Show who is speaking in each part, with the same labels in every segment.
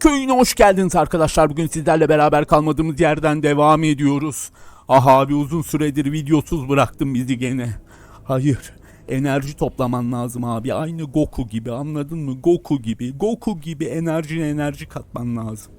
Speaker 1: Köyüne hoş geldiniz arkadaşlar. Bugün sizlerle beraber kalmadığımız yerden devam ediyoruz. Aha abi uzun süredir videosuz bıraktın bizi gene. Hayır. Enerji toplaman lazım abi. Aynı Goku gibi anladın mı? Goku gibi. Goku gibi enerjine enerji katman lazım.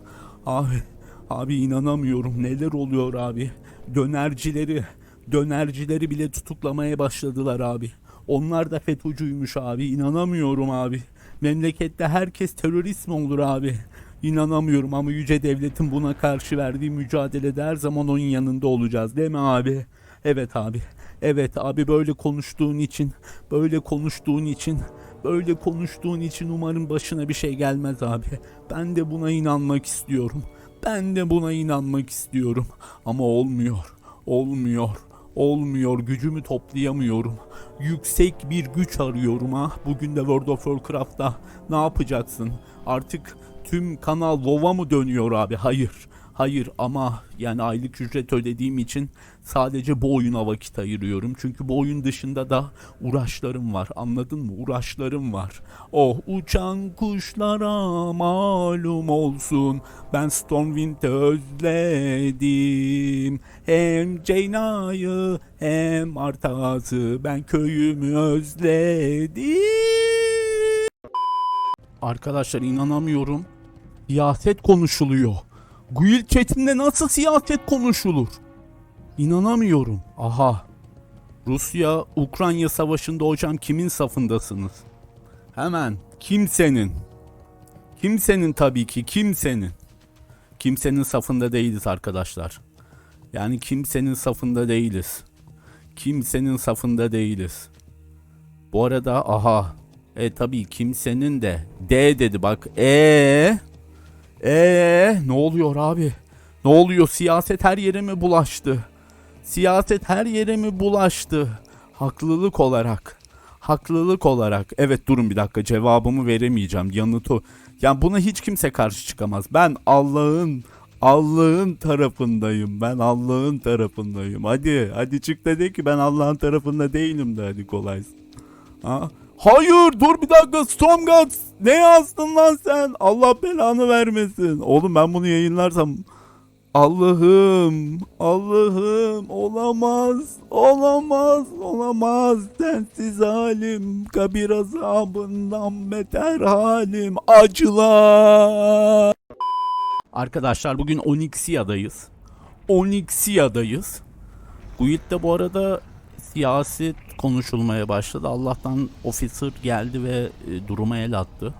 Speaker 1: Abi. Abi inanamıyorum. Neler oluyor abi? Dönercileri. Dönercileri bile tutuklamaya başladılar abi. Onlar da FETÖ'cüymüş abi. İnanamıyorum abi. Memlekette herkes terörist mi olur abi? İnanamıyorum ama yüce devletin buna karşı verdiği mücadelede her zaman onun yanında olacağız değil mi abi? Evet abi. Evet abi böyle konuştuğun için, böyle konuştuğun için, böyle konuştuğun için umarım başına bir şey gelmez abi. Ben de buna inanmak istiyorum. Ben de buna inanmak istiyorum. Ama olmuyor. Olmuyor. Olmuyor. Gücümü toplayamıyorum. Yüksek bir güç arıyorum ha. Bugün de World of Warcraft'ta ne yapacaksın? Artık tüm kanal WoW'a mı dönüyor abi? Hayır. Hayır ama yani aylık ücret ödediğim için sadece bu oyuna vakit ayırıyorum. Çünkü bu oyun dışında da uğraşlarım var. Anladın mı? Uğraşlarım var. Oh uçan kuşlara malum olsun. Ben Stormwind'i özledim. Hem Ceyna'yı hem Artaz'ı ben köyümü özledim. Arkadaşlar inanamıyorum. Siyaset konuşuluyor. Guild chatinde nasıl siyaset konuşulur? İnanamıyorum. Aha. Rusya Ukrayna savaşında hocam kimin safındasınız? Hemen kimsenin. Kimsenin tabii ki kimsenin. Kimsenin safında değiliz arkadaşlar. Yani kimsenin safında değiliz. Kimsenin safında değiliz. Bu arada aha. E tabii kimsenin de D dedi bak. E ee, ne oluyor abi? Ne oluyor? Siyaset her yere mi bulaştı? Siyaset her yere mi bulaştı? Haklılık olarak. Haklılık olarak. Evet durun bir dakika cevabımı veremeyeceğim. Yanıtı. Yani buna hiç kimse karşı çıkamaz. Ben Allah'ın Allah'ın tarafındayım. Ben Allah'ın tarafındayım. Hadi hadi çık da de ki ben Allah'ın tarafında değilim de hadi kolay. Ha? Hayır dur bir dakika Stormguts ne yazdın lan sen? Allah belanı vermesin. Oğlum ben bunu yayınlarsam Allah'ım Allah'ım olamaz olamaz olamaz. Sensiz halim kabir azabından beter halim acılar. Arkadaşlar bugün Onyxia'dayız. Onyxia'dayız. Guild'de bu arada siyaset konuşulmaya başladı. Allah'tan officer geldi ve e, duruma el attı.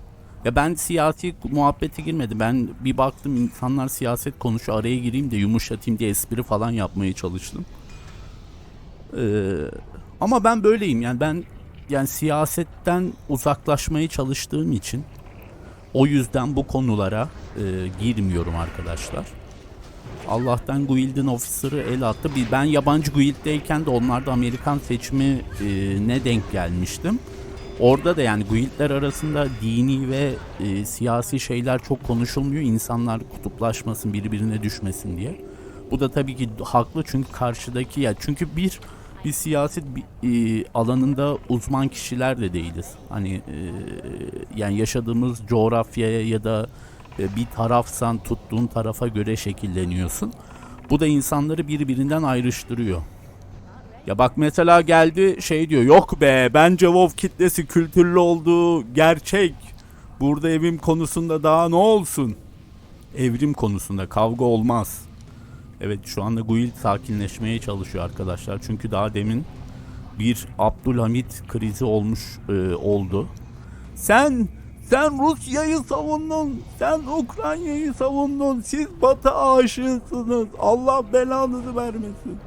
Speaker 1: Ya ben siyasi muhabbete girmedim. Ben bir baktım insanlar siyaset konuşuyor. Araya gireyim de yumuşatayım diye espri falan yapmaya çalıştım. Ee, ama ben böyleyim. Yani ben yani siyasetten uzaklaşmaya çalıştığım için o yüzden bu konulara e, girmiyorum arkadaşlar. Allah'tan Guild'in officer'ı el attı. Ben yabancı Guild'deyken de onlarda Amerikan seçimi e, ne denk gelmiştim. Orada da yani Guild'ler arasında dini ve e, siyasi şeyler çok konuşulmuyor. İnsanlar kutuplaşmasın, birbirine düşmesin diye. Bu da tabii ki haklı çünkü karşıdaki ya çünkü bir bir siyaset bir, e, alanında uzman kişiler de değiliz. Hani e, yani yaşadığımız coğrafyaya ya da bir tarafsan tuttuğun tarafa göre şekilleniyorsun. Bu da insanları birbirinden ayrıştırıyor. Ya bak mesela geldi şey diyor yok be bence WoW kitlesi kültürlü olduğu gerçek. Burada evim konusunda daha ne olsun? Evrim konusunda kavga olmaz. Evet şu anda Guild sakinleşmeye çalışıyor arkadaşlar. Çünkü daha demin bir Abdülhamit krizi olmuş e, oldu. Sen sen Rusya'yı savundun. Sen Ukrayna'yı savundun. Siz Batı aşığısınız. Allah belanızı vermesin.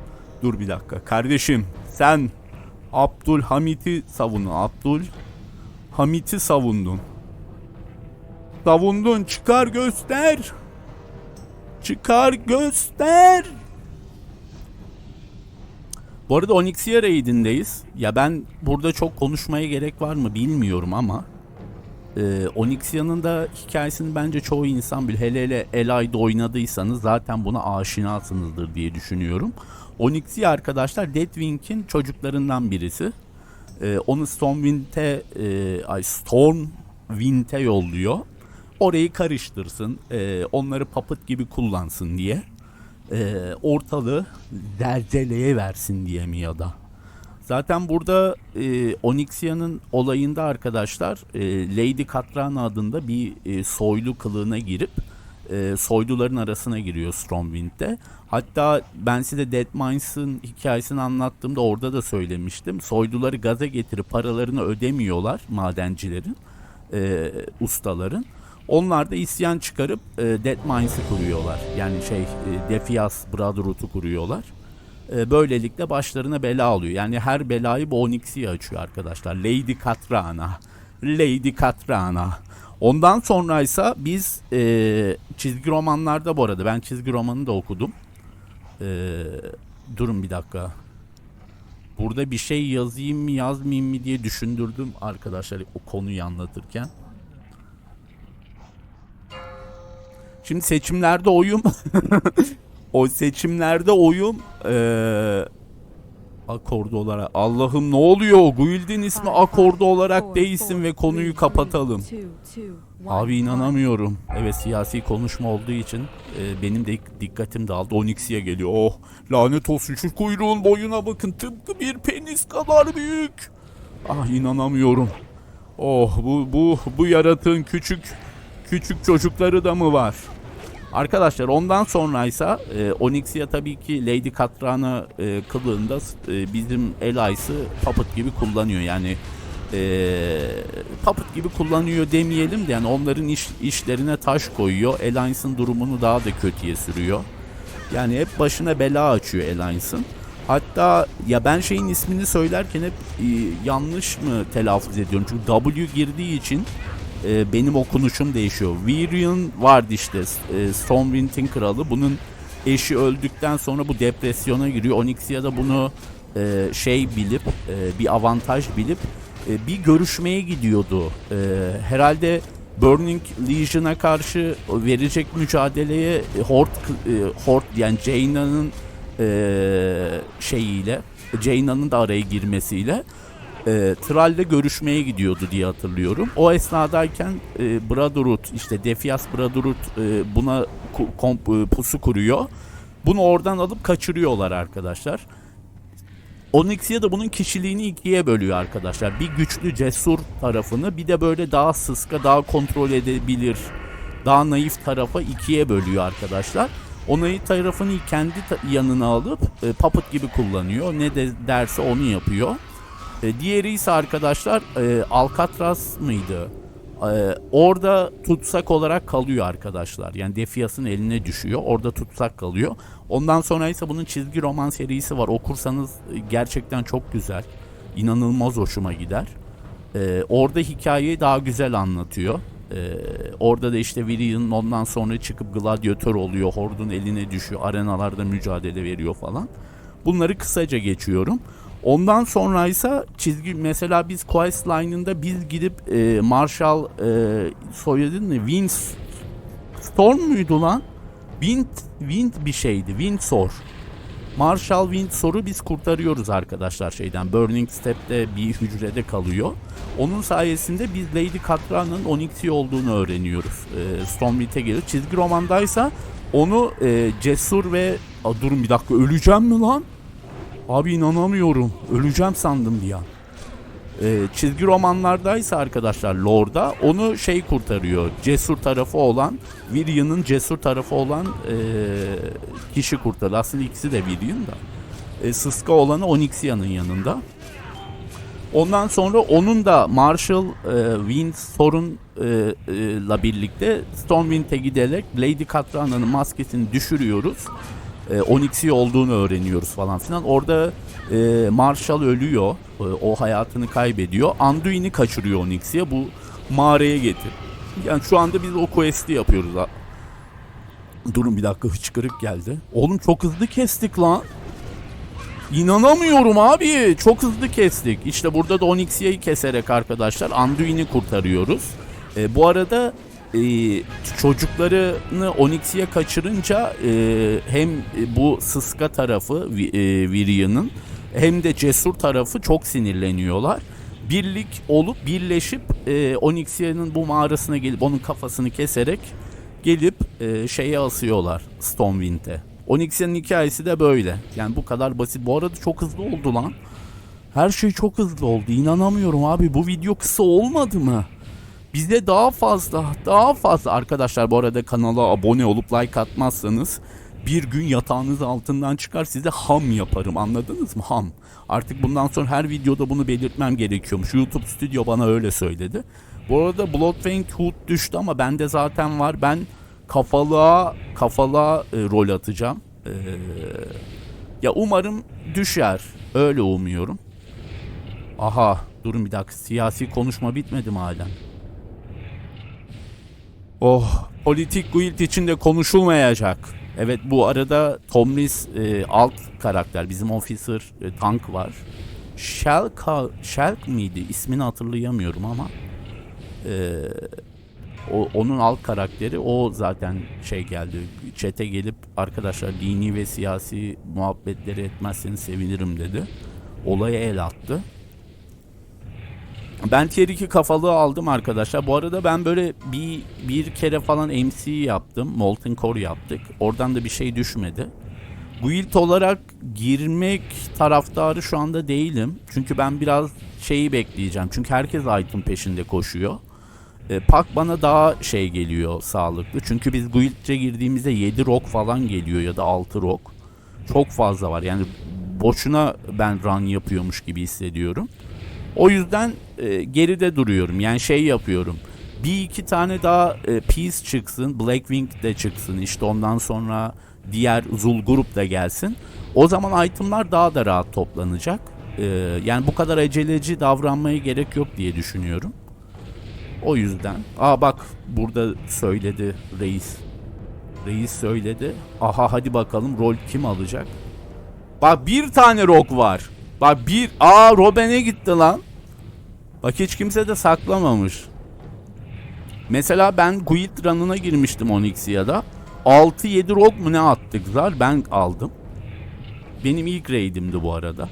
Speaker 1: Dur bir dakika. Kardeşim sen Abdülhamit'i savundun. Abdül Hamit'i savundun. Savundun. Çıkar göster. Çıkar göster. Bu arada Onyxia raidindeyiz. Ya ben burada çok konuşmaya gerek var mı bilmiyorum ama Ee, Onyxia'nın da hikayesini bence çoğu insan bilir. Hele hele Eli'de oynadıysanız zaten buna aşinasınızdır diye düşünüyorum. Onyxia arkadaşlar Deathwing'in çocuklarından birisi. Ee, onu Stormwind'e e, ay Stormwind'e yolluyor. Orayı karıştırsın, e, onları puppet gibi kullansın diye. E, ortalığı derceleye versin diye mi ya da. Zaten burada e, Onyxia'nın olayında arkadaşlar e, Lady Katrana adında bir e, soylu kılığına girip e, soyluların arasına giriyor Stormwind'de. Hatta ben size Dead Mines'ın hikayesini anlattığımda orada da söylemiştim. Soyluları gaza getirip paralarını ödemiyorlar madencilerin, e, ustaların. Onlar da isyan çıkarıp e, Dead Mines'ı kuruyorlar. Yani şey e, Defias Brotherhood'u kuruyorlar. E, böylelikle başlarına bela alıyor. Yani her belayı bu açıyor arkadaşlar. Lady Katrana. Lady Katrana. Ondan sonraysa biz e, çizgi romanlarda bu arada ben çizgi romanı da okudum. E, durun bir dakika. Burada bir şey yazayım mı yazmayayım mı diye düşündürdüm arkadaşlar o konuyu anlatırken. Şimdi seçimlerde oyum o seçimlerde oyum eee akordu olarak Allah'ım ne oluyor? Guild'in ismi akordu olarak değilsin ve konuyu kapatalım. Abi inanamıyorum. Evet siyasi konuşma olduğu için e, benim de dikkatim dağıldı. Onyx'e geliyor. Oh lanet olsun şu kuyruğun boyuna bakın. Tıpkı bir penis kadar büyük. Ah inanamıyorum. Oh bu bu bu yaratığın küçük küçük çocukları da mı var? Arkadaşlar ondan sonraysa e, Onyxia tabii ki Lady Katrana e, kılığında e, bizim Elias'ı puppet gibi kullanıyor. Yani e, puppet gibi kullanıyor demeyelim de yani onların iş, işlerine taş koyuyor. Alliance'ın durumunu daha da kötüye sürüyor. Yani hep başına bela açıyor Alliance'ın. Hatta ya ben şeyin ismini söylerken hep e, yanlış mı telaffuz ediyorum? Çünkü W girdiği için e, benim okunuşum değişiyor. Virion vardı işte e, Stormwind'in kralı. Bunun eşi öldükten sonra bu depresyona giriyor. Onyxia da bunu e, şey bilip e, bir avantaj bilip e, bir görüşmeye gidiyordu. E, herhalde Burning Legion'a karşı verecek mücadeleye Horde, e, Horde yani Jaina'nın e, şeyiyle Jaina'nın da araya girmesiyle e, Trall'le görüşmeye gidiyordu diye hatırlıyorum. O esnadayken e, Brotherhood işte Defias Brotherhood e, buna ku, komp, e, pusu kuruyor. Bunu oradan alıp kaçırıyorlar arkadaşlar. Onyxia da bunun kişiliğini ikiye bölüyor arkadaşlar. Bir güçlü cesur tarafını bir de böyle daha sıska daha kontrol edebilir daha naif tarafa ikiye bölüyor arkadaşlar. O naif tarafını kendi yanına alıp e, puppet gibi kullanıyor. Ne de derse onu yapıyor. E, diğeri ise arkadaşlar e, Alcatraz mıydı? E, orada tutsak olarak kalıyor arkadaşlar. Yani Defias'ın eline düşüyor. Orada tutsak kalıyor. Ondan sonra ise bunun çizgi roman serisi var. Okursanız e, gerçekten çok güzel. İnanılmaz hoşuma gider. E, orada hikayeyi daha güzel anlatıyor. E, orada da işte Virion'un ondan sonra çıkıp gladyatör oluyor. Hord'un eline düşüyor. Arenalarda mücadele veriyor falan. Bunları kısaca geçiyorum. Ondan sonra ise çizgi mesela biz quest line'ında biz gidip e, Marshall e, soyadın ne? Vince Storm muydu lan? Wind, Wind bir şeydi. Windsor. Marshall Windsor'u biz kurtarıyoruz arkadaşlar şeyden. Burning Step'te bir hücrede kalıyor. Onun sayesinde biz Lady Katrana'nın Onyx'i olduğunu öğreniyoruz. E, Stormwind'e gelir. Çizgi romandaysa onu e, cesur ve... Aa, durun bir dakika öleceğim mi lan? Abi inanamıyorum. Öleceğim sandım bir an. Ee, çizgi romanlardaysa arkadaşlar Lord'a onu şey kurtarıyor. Cesur tarafı olan Virion'un cesur tarafı olan ee, kişi kurtarıyor. Aslında ikisi de Virion da. E, Sıska olanı Onyxia'nın yanında. Ondan sonra onun da Marshall e, Windsor'un e, e, birlikte Stormwind'e giderek Lady Katrana'nın maskesini düşürüyoruz e, Onyx'i olduğunu öğreniyoruz falan filan. Orada e, Marshall ölüyor. E, o hayatını kaybediyor. Anduin'i kaçırıyor Onyx'e. Bu mağaraya getir. Yani şu anda biz o quest'i yapıyoruz. Durun bir dakika hıçkırık geldi. Oğlum çok hızlı kestik lan. İnanamıyorum abi. Çok hızlı kestik. İşte burada da Onyxia'yı keserek arkadaşlar Anduin'i kurtarıyoruz. E, bu arada e, çocuklarını Onyx'e kaçırınca e, hem bu sıska tarafı e, Viria'nın hem de cesur tarafı çok sinirleniyorlar. Birlik olup birleşip e, Onyxia'nın bu mağarasına gelip onun kafasını keserek gelip e, şeye asıyorlar Stormwind'e. Onyxia'nın hikayesi de böyle. Yani bu kadar basit. Bu arada çok hızlı oldu lan. Her şey çok hızlı oldu. İnanamıyorum abi. Bu video kısa olmadı mı? Bize daha fazla, daha fazla arkadaşlar bu arada kanala abone olup like atmazsanız bir gün yatağınız altından çıkar size ham yaparım anladınız mı ham. Artık bundan sonra her videoda bunu belirtmem gerekiyormuş. YouTube Studio bana öyle söyledi. Bu arada Bloodfang Hood düştü ama bende zaten var. Ben kafalığa kafalığa e, rol atacağım. Ee, ya umarım düşer. Öyle umuyorum. Aha durun bir dakika siyasi konuşma bitmedi mi halen? Oh politik guild içinde konuşulmayacak. Evet bu arada Tomris e, alt karakter bizim officer e, tank var. Shelka, Shelk miydi ismini hatırlayamıyorum ama e, o, onun alt karakteri o zaten şey geldi çete gelip arkadaşlar dini ve siyasi muhabbetleri etmezseniz sevinirim dedi. Olaya el attı. Ben tier 2 kafalığı aldım arkadaşlar. Bu arada ben böyle bir, bir kere falan MC yaptım. Molten Core yaptık. Oradan da bir şey düşmedi. Guild olarak girmek taraftarı şu anda değilim. Çünkü ben biraz şeyi bekleyeceğim. Çünkü herkes item peşinde koşuyor. E, Pak bana daha şey geliyor sağlıklı. Çünkü biz Guild'e girdiğimizde 7 rock falan geliyor ya da 6 rock. Çok fazla var. Yani boşuna ben run yapıyormuş gibi hissediyorum. O yüzden e, geride duruyorum. Yani şey yapıyorum. Bir iki tane daha e, piece çıksın. Blackwing de çıksın. İşte ondan sonra diğer Zul grup da gelsin. O zaman itemlar daha da rahat toplanacak. E, yani bu kadar aceleci davranmaya gerek yok diye düşünüyorum. O yüzden. Aa bak burada söyledi reis. Reis söyledi. Aha hadi bakalım rol kim alacak? Bak bir tane rock var. Bak bir. Aa Robben'e gitti lan. Bak hiç kimse de saklamamış. Mesela ben Guild Run'ına girmiştim Onyxia'da. 6-7 rock mu ne attık zar ben aldım. Benim ilk raid'imdi bu arada.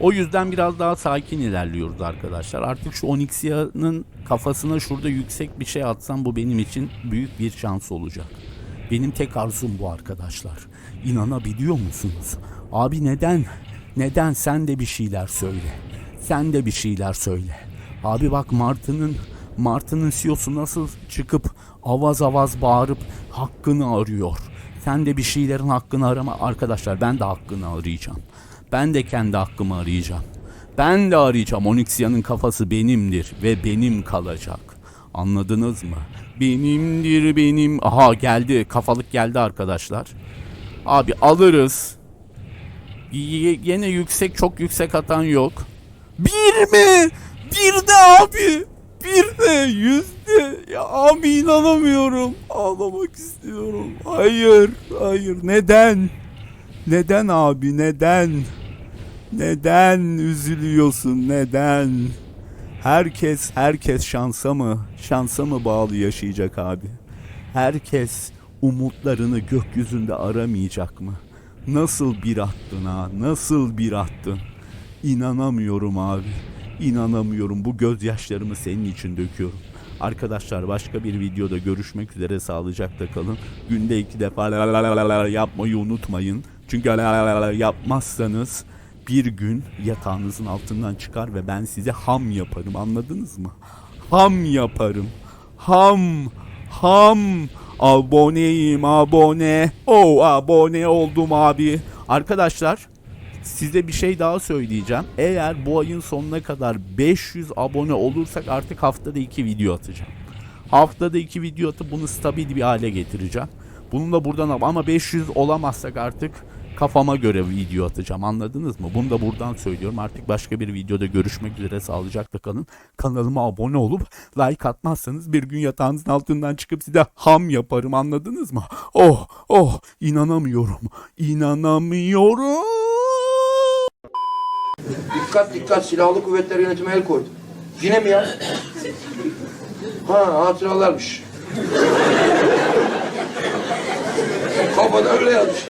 Speaker 1: O yüzden biraz daha sakin ilerliyoruz arkadaşlar. Artık şu Onyxia'nın kafasına şurada yüksek bir şey atsam bu benim için büyük bir şans olacak. Benim tek arzum bu arkadaşlar. İnanabiliyor musunuz? Abi neden? Neden sen de bir şeyler söyle. Sen de bir şeyler söyle. Abi bak Martı'nın Martı'nın CEO'su nasıl çıkıp avaz avaz bağırıp hakkını arıyor. Sen de bir şeylerin hakkını arama. Arkadaşlar ben de hakkını arayacağım. Ben de kendi hakkımı arayacağım. Ben de arayacağım. Onyxia'nın kafası benimdir ve benim kalacak. Anladınız mı? Benimdir benim. Aha geldi. Kafalık geldi arkadaşlar. Abi alırız. Yine yüksek çok yüksek atan yok. Bir mi? Bir de abi. Bir de yüzde. Ya abi inanamıyorum. Ağlamak istiyorum. Hayır. Hayır. Neden? Neden abi? Neden? Neden üzülüyorsun? Neden? Herkes herkes şansa mı? Şansa mı bağlı yaşayacak abi? Herkes umutlarını gökyüzünde aramayacak mı? Nasıl bir attın ha? Nasıl bir attın? İnanamıyorum abi. İnanamıyorum. Bu gözyaşlarımı senin için döküyorum. Arkadaşlar başka bir videoda görüşmek üzere sağlıcakla kalın. Günde iki defa yapmayı unutmayın. Çünkü yapmazsanız bir gün yatağınızın altından çıkar ve ben size ham yaparım anladınız mı? Ham yaparım. Ham. Ham. Aboneyim abone. Oh abone oldum abi. Arkadaşlar size bir şey daha söyleyeceğim. Eğer bu ayın sonuna kadar 500 abone olursak artık haftada 2 video atacağım. Haftada 2 video atıp bunu stabil bir hale getireceğim. Bunu da buradan ama 500 olamazsak artık kafama göre video atacağım anladınız mı? Bunu da buradan söylüyorum. Artık başka bir videoda görüşmek üzere sağlıcakla kalın. Kanalıma abone olup like atmazsanız bir gün yatağınızın altından çıkıp size ham yaparım anladınız mı? Oh oh inanamıyorum. İnanamıyorum.
Speaker 2: Dikkat dikkat silahlı kuvvetler yönetime el koydu. Yine mi ya? Ha hatıralarmış. Kafada öyle yazmış.